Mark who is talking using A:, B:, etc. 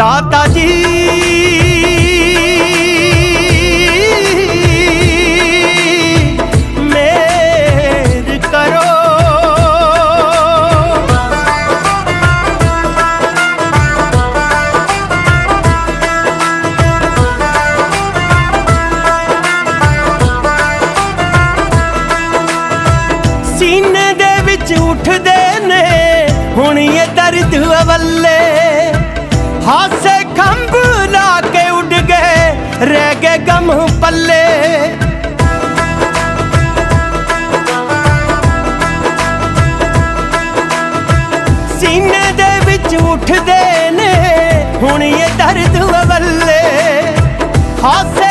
A: ਦਾਤਾ ਜੀ। ਮੇਰ ਕਰੋ। ਸੀਨੇ ਦੇ ਵਿੱਚ ਉੱਠਦੇ ਨੇ। ਹੁਣ ਇਹ ਦਰਦ ਅਵੱਲੇ ਹਾਸੇ ਖੰਭ ਲਾ ਕੇ ਉੱਡ ਗਏ ਰਹਿ ਗਏ ਗਮ ਪੱਲੇ ਸੀਨੇ ਦੇ ਵਿੱਚ ਉੱਠਦੇ ਨੇ ਹੁਣ ਇਹ ਦਰਦ ਵੱਲੇ ਹਾਸੇ